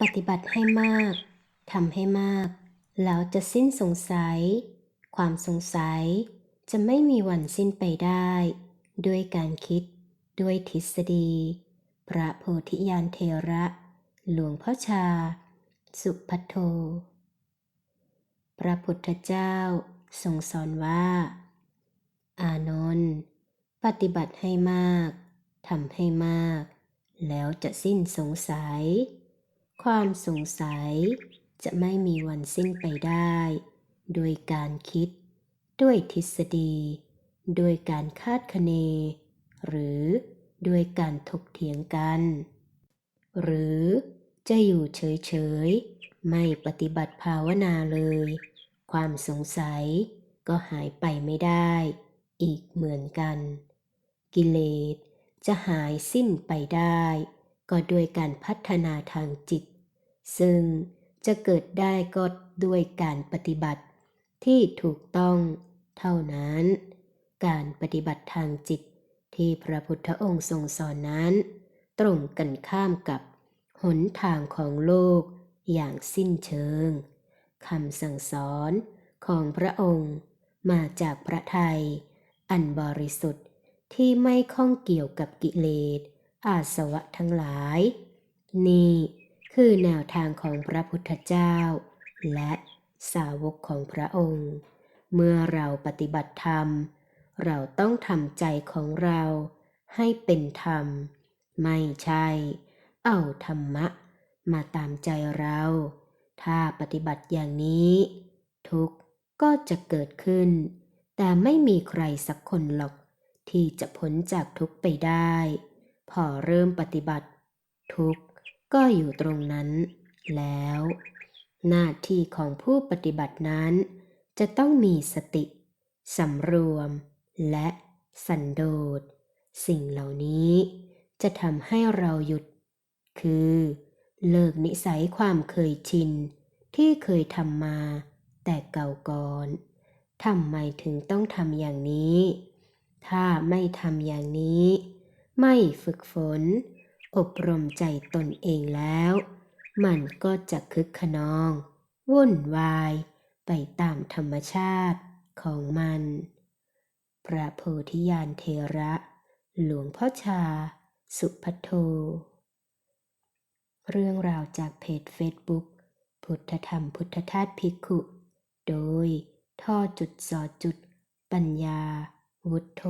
ปฏิบัติให้มากทำให้มาก แล้วจะสิ้นสงสัย ความสงสัยจะไม่มีวันสิ้นไปได้ ด้วยการคิด ด้วยทฤษฎี พระโพธิญาณเทระ หลวงพ่อชา สุพัทโท พระพุทธเจ้าทรงสอนว่า อานนท์ปฏิบัติให้มากทำให้มาก แล้วจะสิ้นสงสัย ความสงสัยจะไม่มีวันสิ้นไปได้ ด้วยการคิด ด้วยทฤษฎี ด้วยการคาดคะเน หรือด้วยการถกเถียงกัน หรือจะอยู่เฉยๆ ไม่ปฏิบัติภาวนาเลย ความสงสัยก็หายไปไม่ได้ อีกเหมือนกัน กิเลสจะหายสิ้นไปได้ ก็ด้วยการพัฒนาทางจิต ซึ่งจะเกิดได้ก็ด้วยการปฏิบัติที่ถูกต้องเท่านั้น การปฏิบัติทางจิตที่พระพุทธองค์ทรงสอนนั้น ตรงกันข้ามกับหนทางของโลกอย่างสิ้นเชิงคำสั่งสอนของพระองค์มาจากพระทัยอันบริสุทธิ์ที่ไม่ข้องเกี่ยวกับกิเลส อาสวะทั้งหลาย นี่คือแนวทางของพระพุทธเจ้า และสาวกของพระองค์ เมื่อเราปฏิบัติธรรม เราต้องทำใจของเราให้เป็นธรรม ไม่ใช่ เอาธรรมะ มาตามใจเรา ถ้าปฏิบัติอย่างนี้ ทุกข์ก็จะเกิดขึ้น แต่ไม่มีใครสักคนหรอกที่จะพ้นจากทุกข์ไปได้ พอเริ่มปฏิบัติ ทุกข์ก็อยู่ตรงนั้น แล้ว หน้าที่ของผู้ปฏิบัตินั้น จะต้องมีสติสำรวม และสันโดษ สิ่งเหล่านี้จะทำให้เราหยุด คือ เลิกนิสัยความเคยชิน ที่เคยทำมา แต่เก่าก่อนทำไมถึงต้องทำอย่างนี้ ถ้าไม่ทำอย่างนี้ ไม่ฝึกฝน อบรมใจตนเองแล้ว มันก็จะคึกขนอง วุ่นวาย ไปตามธรรมชาติของมัน พระโพธิญาณเทระ หลวงพ่อชา สุพัทโท เรื่องราวจากเพจเฟซบุ๊กพุทธธรรมพุทธทาสภิกขุ โดยท่อจุดสอจุด ปัญญา วุฒโธ